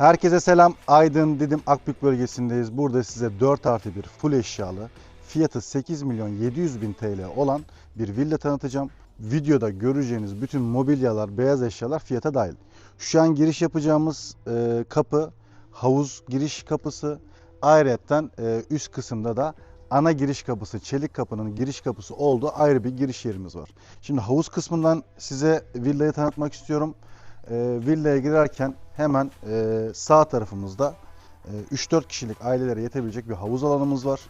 Herkese selam. Aydın Didim Akbük bölgesindeyiz. Burada size 4 artı 1 full eşyalı fiyatı 8 milyon 700 bin TL olan bir villa tanıtacağım. Videoda göreceğiniz bütün mobilyalar, beyaz eşyalar fiyata dahil. Şu an giriş yapacağımız e, kapı havuz giriş kapısı. Ayrıca e, üst kısımda da ana giriş kapısı, çelik kapının giriş kapısı olduğu ayrı bir giriş yerimiz var. Şimdi havuz kısmından size villayı tanıtmak istiyorum. E, villaya girerken hemen e, sağ tarafımızda e, 3-4 kişilik ailelere yetebilecek bir havuz alanımız var.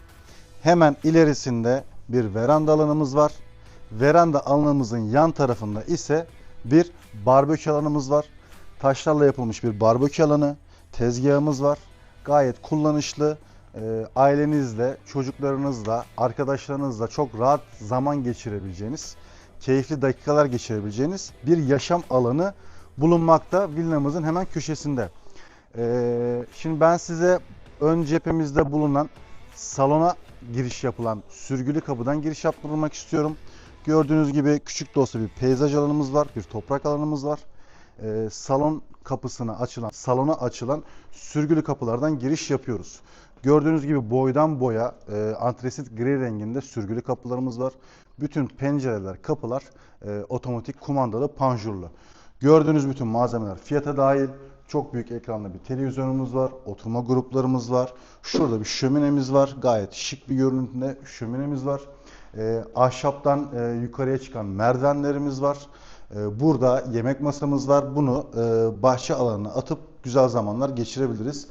Hemen ilerisinde bir veranda alanımız var. Veranda alanımızın yan tarafında ise bir barbekü alanımız var. Taşlarla yapılmış bir barbekü alanı, tezgahımız var. Gayet kullanışlı. E, ailenizle, çocuklarınızla, arkadaşlarınızla çok rahat zaman geçirebileceğiniz, keyifli dakikalar geçirebileceğiniz bir yaşam alanı bulunmakta villamızın hemen köşesinde. Ee, şimdi ben size ön cephemizde bulunan salona giriş yapılan sürgülü kapıdan giriş yaptırmak istiyorum. Gördüğünüz gibi küçük de olsa bir peyzaj alanımız var, bir toprak alanımız var. Ee, salon kapısına açılan, salona açılan sürgülü kapılardan giriş yapıyoruz. Gördüğünüz gibi boydan boya e, antresit gri renginde sürgülü kapılarımız var. Bütün pencereler, kapılar e, otomatik kumandalı panjurlu. Gördüğünüz bütün malzemeler fiyata dahil. Çok büyük ekranlı bir televizyonumuz var. Oturma gruplarımız var. Şurada bir şöminemiz var. Gayet şık bir görüntüde şöminemiz var. Ee, ahşaptan e, yukarıya çıkan merdivenlerimiz var. Ee, burada yemek masamız var. Bunu e, bahçe alanına atıp güzel zamanlar geçirebiliriz.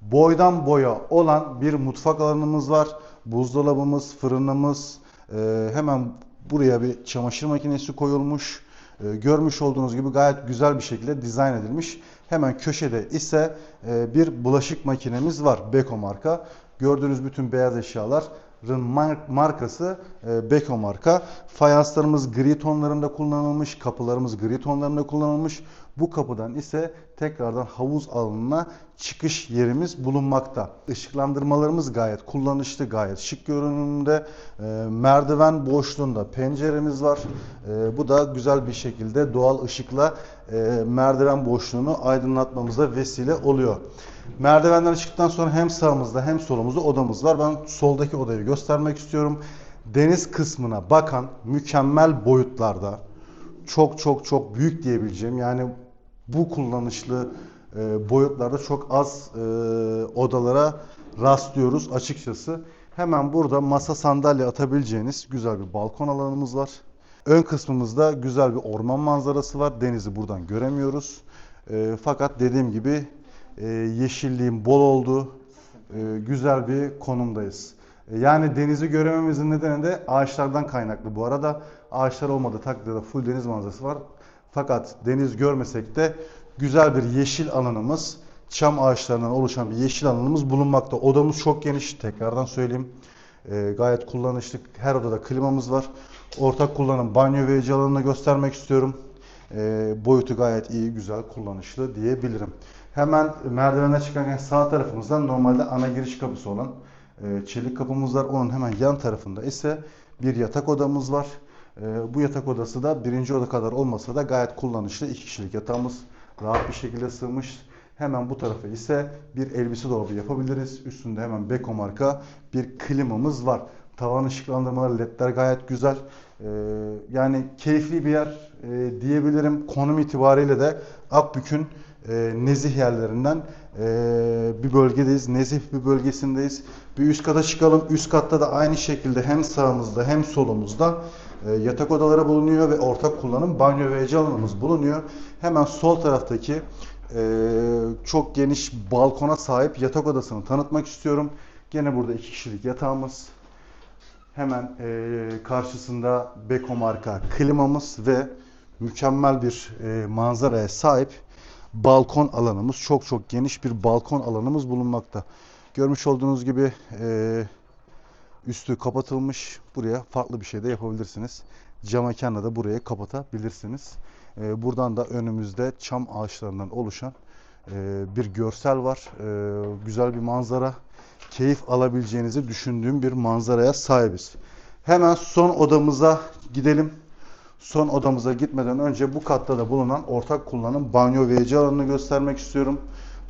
Boydan boya olan bir mutfak alanımız var. Buzdolabımız, fırınımız, e, hemen buraya bir çamaşır makinesi koyulmuş. E, görmüş olduğunuz gibi gayet güzel bir şekilde dizayn edilmiş. Hemen köşede ise e, bir bulaşık makinemiz var. Beko marka. Gördüğünüz bütün beyaz eşyaların mar- markası e, Beko marka. Fayanslarımız gri tonlarında kullanılmış. Kapılarımız gri tonlarında kullanılmış. Bu kapıdan ise tekrardan havuz alanına çıkış yerimiz bulunmakta. Işıklandırmalarımız gayet kullanışlı, gayet şık görünümde. E, merdiven boşluğunda penceremiz var. E, bu da güzel bir şekilde doğal ışıkla e, merdiven boşluğunu aydınlatmamıza vesile oluyor. Merdivenden çıktıktan sonra hem sağımızda hem solumuzda odamız var. Ben soldaki odayı göstermek istiyorum. Deniz kısmına bakan mükemmel boyutlarda çok çok çok büyük diyebileceğim yani bu kullanışlı e, boyutlarda çok az e, odalara rastlıyoruz açıkçası. Hemen burada masa sandalye atabileceğiniz güzel bir balkon alanımız var. Ön kısmımızda güzel bir orman manzarası var. Denizi buradan göremiyoruz. E, fakat dediğim gibi e, yeşilliğin bol olduğu e, güzel bir konumdayız. E, Yani denizi görememizin nedeni de ağaçlardan kaynaklı. Bu arada ağaçlar olmadığı takdirde full deniz manzarası var. Fakat deniz görmesek de güzel bir yeşil alanımız, çam ağaçlarından oluşan bir yeşil alanımız bulunmakta. Odamız çok geniş, tekrardan söyleyeyim. E, gayet kullanışlı. Her odada klimamız var. Ortak kullanım banyo ve ece alanını göstermek istiyorum. E, boyutu gayet iyi, güzel, kullanışlı diyebilirim. Hemen merdivene çıkarken sağ tarafımızdan normalde ana giriş kapısı olan e, çelik kapımız var. Onun hemen yan tarafında ise bir yatak odamız var. E, bu yatak odası da birinci oda kadar olmasa da gayet kullanışlı. iki kişilik yatağımız rahat bir şekilde sığmış. Hemen bu tarafa ise bir elbise dolabı yapabiliriz. Üstünde hemen Beko marka bir klimamız var. Tavan ışıklandırmaları, ledler gayet güzel. Ee, yani keyifli bir yer e, diyebilirim. Konum itibariyle de Akbük'ün e, nezih yerlerinden e, bir bölgedeyiz. Nezih bir bölgesindeyiz. Bir üst kata çıkalım. Üst katta da aynı şekilde hem sağımızda hem solumuzda e, yatak odaları bulunuyor ve ortak kullanım banyo ve ece alanımız bulunuyor. Hemen sol taraftaki e, çok geniş balkona sahip yatak odasını tanıtmak istiyorum. Gene burada iki kişilik yatağımız. Hemen e, karşısında Beko marka klimamız ve mükemmel bir e, manzaraya sahip balkon alanımız. Çok çok geniş bir balkon alanımız bulunmakta. Görmüş olduğunuz gibi e, üstü kapatılmış. Buraya farklı bir şey de yapabilirsiniz. Cam mekanla da burayı kapatabilirsiniz. E, buradan da önümüzde çam ağaçlarından oluşan e, bir görsel var. E, güzel bir manzara. Keyif alabileceğinizi düşündüğüm bir manzaraya sahibiz. Hemen son odamıza gidelim. Son odamıza gitmeden önce bu katta da bulunan ortak kullanım banyo ece alanını göstermek istiyorum.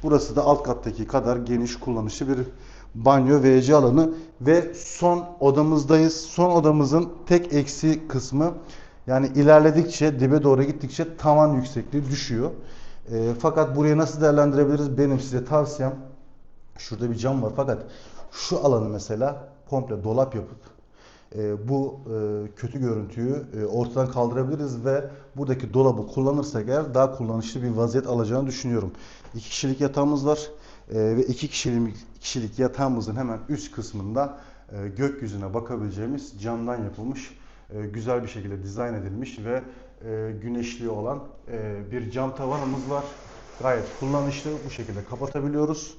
Burası da alt kattaki kadar geniş kullanışlı bir banyo WC alanı ve son odamızdayız. Son odamızın tek eksi kısmı yani ilerledikçe dibe doğru gittikçe tavan yüksekliği düşüyor. E, fakat burayı nasıl değerlendirebiliriz? Benim size tavsiyem şurada bir cam var fakat şu alanı mesela komple dolap yapıp bu e, kötü görüntüyü e, ortadan kaldırabiliriz ve buradaki dolabı kullanırsak eğer daha kullanışlı bir vaziyet alacağını düşünüyorum. İki kişilik yatağımız var e, ve iki kişilik, kişilik yatağımızın hemen üst kısmında e, gökyüzüne bakabileceğimiz camdan yapılmış e, güzel bir şekilde dizayn edilmiş ve e, güneşli olan e, bir cam tavanımız var. Gayet kullanışlı bu şekilde kapatabiliyoruz.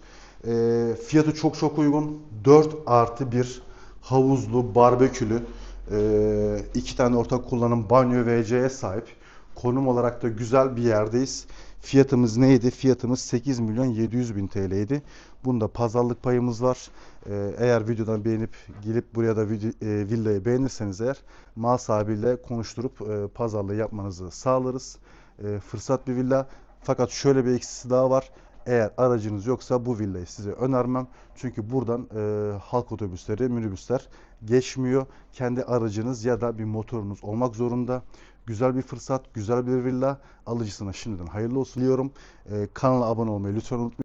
E, fiyatı çok çok uygun. 4 artı 1 havuzlu, barbekülü, e, iki tane ortak kullanım banyo WC'ye sahip. Konum olarak da güzel bir yerdeyiz. Fiyatımız neydi? Fiyatımız 8 milyon 700 bin TL'ydi. Bunda pazarlık payımız var. E, eğer videodan beğenip gelip buraya da e, villayı beğenirseniz eğer mal sahibiyle konuşturup e, pazarlığı yapmanızı sağlarız. Fırsat bir villa. Fakat şöyle bir eksisi daha var. Eğer aracınız yoksa bu villayı size önermem. Çünkü buradan e, halk otobüsleri, minibüsler geçmiyor. Kendi aracınız ya da bir motorunuz olmak zorunda. Güzel bir fırsat, güzel bir villa. Alıcısına şimdiden hayırlı olsun diyorum. E, kanala abone olmayı lütfen unutmayın.